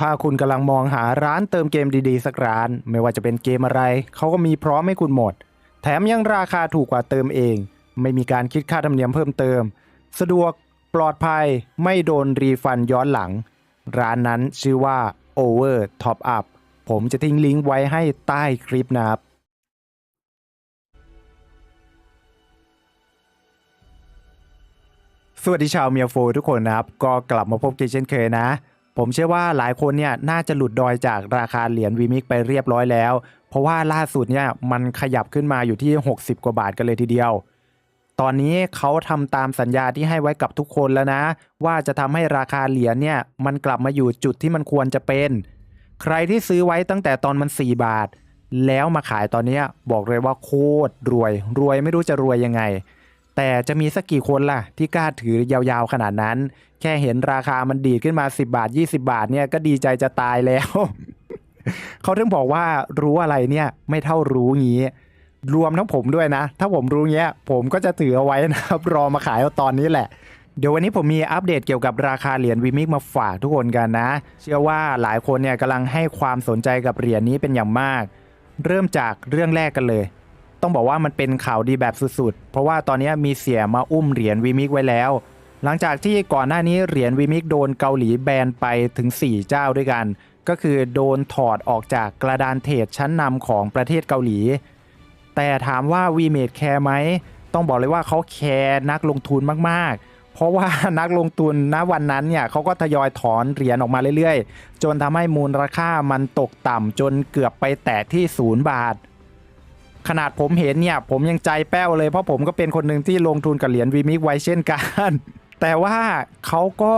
ถ้าคุณกำลังมองหาร้านเติมเกมดีๆ สักร้าน ไม่ว่าจะเป็นเกมอะไร เขาก็มีพร้อมให้คุณหมด แถมยังราคาถูกกว่าเติมเอง ไม่มีการคิดค่าธรรมเนียมเพิ่มเติม สะดวกปลอดภัยไม่โดนรีฟันย้อนหลัง ร้านนั้นชื่อว่า Over Top Up ผมจะทิ้งลิงก์ไว้ให้ใต้คลิปนะครับสวัสดีชาวเมียโฟทุกคนนะครับ ก็กลับมาพบกันเช่นเคยนะ ผมเชื่อว่าหลายคนเนี่ยน่าจะหลุดดอยจากราคาเหรียญวีมิกไปเรียบร้อยแล้ว เพราะว่าล่าสุดเนี่ยมันขยับขึ้นมาอยู่ที่ 60 กว่าบาทกันเลยทีเดียว ตอนนี้เขาทำตามสัญญาที่ให้ไว้กับทุกคนแล้วนะ ว่าจะทำให้ราคาเหรียญเนี่ยมันกลับมาอยู่จุดที่มันควรจะเป็น ใครที่ซื้อไว้ตั้งแต่ตอนมัน 4 บาท แล้วมาขายตอนนี้บอกเลยว่าโคตรรวย รวยไม่รู้จะรวยยังไง แต่จะมีสักกี่คนล่ะ ที่กล้าถือยาวๆขนาดนั้น แค่เห็นราคามันดีดขึ้นมา 10 บาท 20 บาทเนี่ยก็ดีใจจะตายแล้ว เขาถึงบอกว่ารู้อะไรเนี่ยไม่เท่ารู้งี้ รวมทั้งผมด้วยนะ ถ้าผมรู้เงี้ย ผมก็จะถือเอาไว้นะครับ รอมาขายเอาตอนนี้แหละเดี๋ยววันนี้ผมมีอัปเดตเกี่ยวกับราคาเหรียญวีมิกมาฝากทุกคนกันนะ เชื่อว่าหลายคนเนี่ยกำลังให้ความสนใจกับเหรียญนี้เป็นอย่างมาก เริ่มจากเรื่องแรกกันเลย ต้องบอกว่ามันเป็นข่าวดีแบบสุดๆ เพราะว่าตอนนี้มีเสียมาอุ้มเหรียญวีมิกไว้แล้ว หลังจากที่ก่อนหน้านี้เหรียญวีมิกโดนเกาหลีแบนไปถึง 4 เจ้าด้วยกัน ก็คือโดนถอดออกจากกระดานเทรดชั้นนำของประเทศเกาหลี แต่ถามว่าวีเมดแคร์ไหมต้องบอกเลยว่าเขาแคร์นักลงทุนมากๆเพราะว่านักลงทุนณวันนั้นเนี่ยเขาก็ทยอยถอนเหรียญออกมาเรื่อยๆ จนทำให้มูลราคามันตกต่ำจนเกือบไปแตะที่ศูนย์บาท ขนาดผมเห็นเนี่ยผมยังใจแป้วเลยเพราะผมก็เป็นคนหนึ่งที่ลงทุนกับเหรียญวีมิกไว้เช่นกันแต่ว่าเขาก็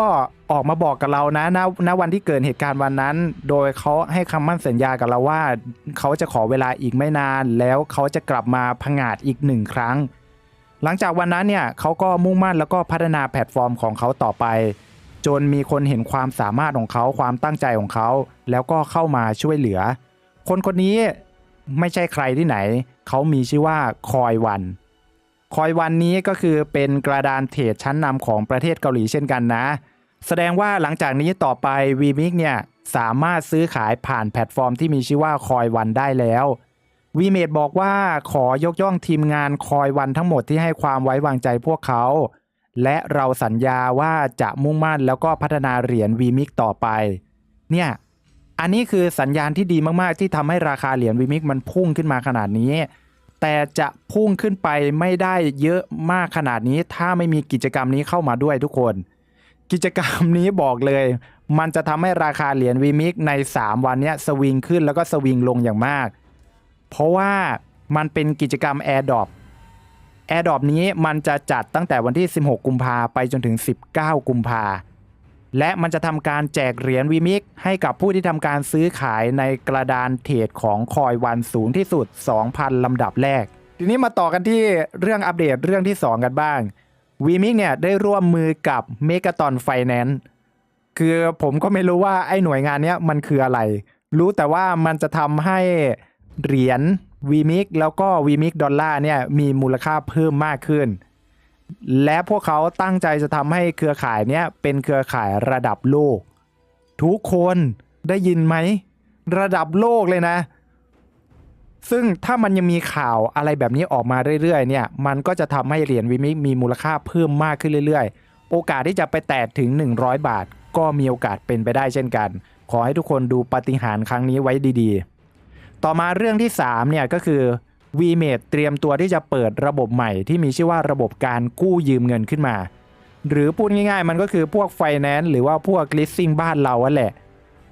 ออกมาบอกกับเรานะณณวันที่เกิดเหตุการณ์วันนั้น โดยเขาให้คำมั่นสัญญากับเราว่า เขาจะขอเวลาอีกไม่นาน แล้วเขาจะกลับมาผงาดอีกหนึ่งครั้ง หลังจากวันนั้นเนี่ยเขาก็มุ่งมั่นแล้วก็พัฒนาแพลตฟอร์มของเขาต่อไป จนมีคนเห็นความสามารถของเขาความตั้งใจของเขา แล้วก็เข้ามาช่วยเหลือ คนคนนี้ไม่ใช่ใครที่ไหน เขามีชื่อว่าคอยวัน คอยวันนี้ก็คือเป็นกระดานเทรดชั้นนำของประเทศเกาหลีเช่นกันนะ แสดงว่าหลังจากนี้ต่อไป v m i x เนี่ยสามารถซื้อขายผ่านแพลตฟอร์มที่มีชื่อว่าคอยวันได้แล้ววีเมดบอกว่าขอยกย่องทีมงานคอยวันทั้งหมดที่ให้ความไว้วางใจพวกเขา และเราสัญญาว่าจะมุ่งมั่นแล้วก็พัฒนาเหรียญ v m i x ต่อไป เนี่ย อันนี้คือสัญญาณที่ดีมากๆ ที่ทำให้ราคาเหรียญ v m i x มันพุ่งขึ้นมาขนาดนี้ แต่จะพุ่งขึ้นไปไม่ได้เยอะมากขนาดนี้ ถ้าไม่มีกิจกรรมนี้เข้ามาด้วยทุกคน กิจกรรมนี้บอกเลย มันจะทำให้ราคาเหรียญวีมิกใน 3 วันนี้สวิงขึ้นแล้วก็สวิงลงอย่างมาก เพราะว่ามันเป็นกิจกรรม AirDrop AirDrop นี้มันจะจัดตั้งแต่วันที่ 16 กุมภาไปจนถึง 19 กุมภา และมันจะทำการแจกเหรียญวีมิกให้กับผู้ที่ทำการซื้อขายในกระดานเทรดของคอยวันสูงที่สุด 2,000 ลำดับแรก ทีนี้มาต่อกันที่เรื่องอัปเดตเรื่องที่ 2 กันบ้างวีมิกเนี่ยได้ร่วมมือกับเมก a ตอนไฟแนนซ์คือผมก็ไม่รู้ว่าไอ้หน่วยงานเนี้ยมันคืออะไร รู้แต่ว่ามันจะทำให้เหรียญวีมิกแล้วก็วีมิกดอลลาร์เนี่ยมีมูลค่าเพิ่มมากขึ้น และพวกเขาตั้งใจจะทำให้เครือข่ายเนี้ยเป็นเครือข่ายระดับโลก ทุกคนได้ยินไหม ระดับโลกเลยนะ ซึ่งถ้ามันยังมีข่าวอะไรแบบนี้ออกมาเรื่อยๆ เนี่ย มันก็จะทำให้เหรียญวิมิกมีมูลค่าเพิ่มมากขึ้นเรื่อยๆ โอกาสที่จะไปแตะถึง 100 บาท ก็มีโอกาสเป็นไปได้เช่นกัน ขอให้ทุกคนดูปฏิหารครั้งนี้ไว้ดีๆ ต่อมาเรื่องที่3เนี่ยก็คือ v m a d e เตรียมตัวที่จะเปิดระบบใหม่ที่มีชื่อว่าระบบการกู้ยืมเงินขึ้นมา หรือพูดง่ายๆ มันก็คือพวกไฟแนนซ์หรือว่าพวกลิสซิ่งบ้านเราแหละ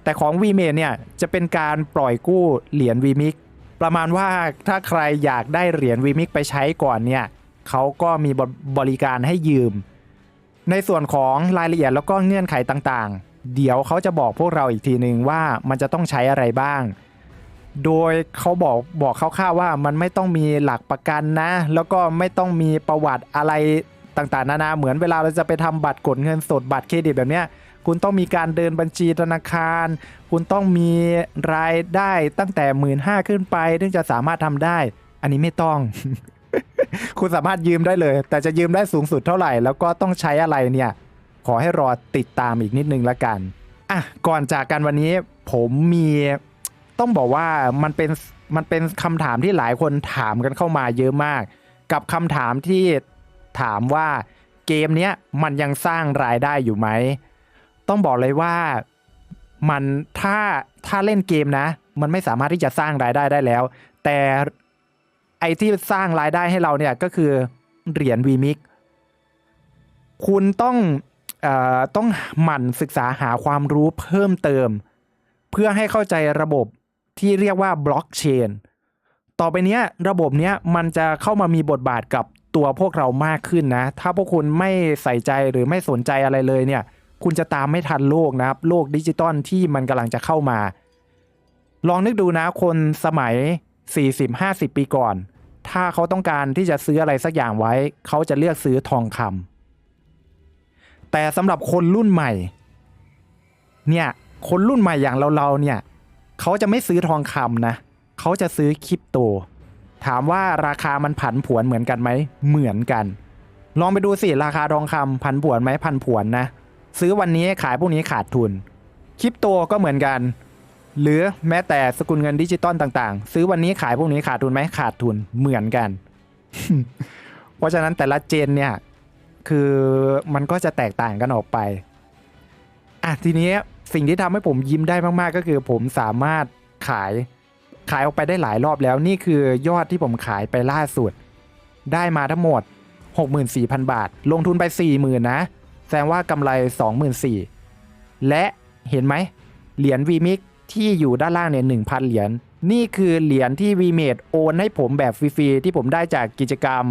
แต่ของ v m a d e เนี่ยจะเป็นการปล่อยกู้เหรียญ v m i x ประมาณว่าถ้าใครอยากได้เหรียญ v m i x ไปใช้ก่อนเนี่ยเขาก็มีบริการให้ยืม ในส่วนของรายละเอียดแล้วก็เงื่อนไขต่างๆ เดี๋ยวเขาจะบอกพวกเราอีกทีหนึ่งว่ามันจะต้องใช้อะไรบ้าง โดยเขาบอกบอกคร่าวๆว่ามันไม่ต้องมีหลักประกันนะ แล้วก็ไม่ต้องมีประวัติอะไรต่างๆ นานาเหมือนเวลาเราจะไปทำบัตรกดเงินสดบัตรเครดิตแบบเนี้ยคุณต้องมีการเดินบัญชีธนาคาร คุณต้องมีรายได้ตั้งแต่หมื่นห้าขึ้นไปถึงจะสามารถทำได้ อันนี้ไม่ต้อง คุณสามารถยืมได้เลย แต่จะยืมได้สูงสุดเท่าไหร่ แล้วก็ต้องใช้อะไรเนี่ย ขอให้รอติดตามอีกนิดนึงละกันอะก่อนจากกันวันนี้ผมมี ต้องบอกว่ามันเป็นมันเป็นคำถามที่หลายคนถามกันเข้ามาเยอะมาก กับคำถามที่ถามว่าเกมเนี้ยมันยังสร้างรายได้อยู่ไหม ต้องบอกเลยว่ามันถ้าถ้าเล่นเกมนะ มันไม่สามารถที่จะสร้างรายได้ได้แล้ว แต่ไอที่สร้างรายได้ให้เราเนี่ยก็คือเหรียญวีมิกคุณต้องเอ่อต้องหมั่นศึกษาหาความรู้เพิ่มเติม เพื่อให้เข้าใจระบบ ที่เรียกว่าบล็อกเชนต่อไปเนี้ยระบบเนี้ยมันจะเข้ามามีบทบาทกับตัวพวกเรามากขึ้นนะ ถ้าพวกคุณไม่ใส่ใจหรือไม่สนใจอะไรเลยเนี่ย คุณจะตามไม่ทันโลกนะครับ โลกดิจิตอลที่มันกำลังจะเข้ามา ลองนึกดูนะคนสมัย 40-50 ปีก่อน ถ้าเขาต้องการที่จะซื้ออะไรสักอย่างไว้ เขาจะเลือกซื้อทองคำแต่สำหรับคนรุ่นใหม่ เนี่ย คนรุ่นใหม่อย่างเราๆเนี่ย เขาจะไม่ซื้อทองคำนะ เขาจะซื้อคริปโต ถามว่าราคามันผันผวนเหมือนกันไหม เหมือนกัน ลองไปดูสิราคาทองคำผันผวนไหมผันผวนนะ ซื้อวันนี้ขายพวกนี้ขาดทุน คริปโตก็เหมือนกัน หรือแม้แต่สกุลเงินดิจิตอลต่างๆ ซื้อวันนี้ขายพวกนี้ขาดทุนไหมขาดทุนเหมือนกัน เพราะฉะนั้นแต่ละเจนเนี่ยคือมันก็จะแตกต่างกันออกไปอะทีนี้ สิ่งที่ทำให้ผมยิ้มได้มากๆ ก็คือผมสามารถขายขายออกไปได้หลายรอบแล้วนี่คือยอดที่ผมขายไปล่าสุด ได้มาทั้งหมด 64,000 บาท ลงทุนไป 40,000 นะ แสดงว่ากำไร 24,000 และเห็นไหม เหรียญ VMix ที่อยู่ด้านล่างเนี่ย 1,000 เหรียญ นี่คือเหรียญที่ VMate โอนให้ผมแบบฟรีๆ ที่ผมได้จากกิจกรรม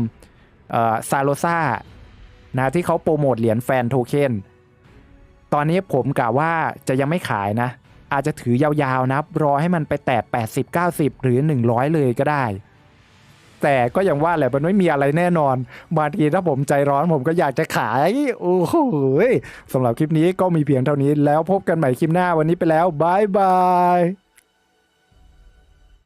ซาโลซานะที่เขาโปรโมทเหรียญแฟนโทเค็น ตอนนี้ผมกะว่าจะยังไม่ขายนะ อาจจะถือยาวๆนะรอให้มันไปแตะ80 90 หรือ 100 เลยก็ได้ แต่ก็ยังว่าแหละมันไม่มีอะไรแน่นอนบางทีถ้าผมใจร้อนผมก็อยากจะขาย โอ้โหสำหรับคลิปนี้ก็มีเพียงเท่านี้แล้วพบกันใหม่คลิปหน้าวันนี้ไปแล้วบายบาย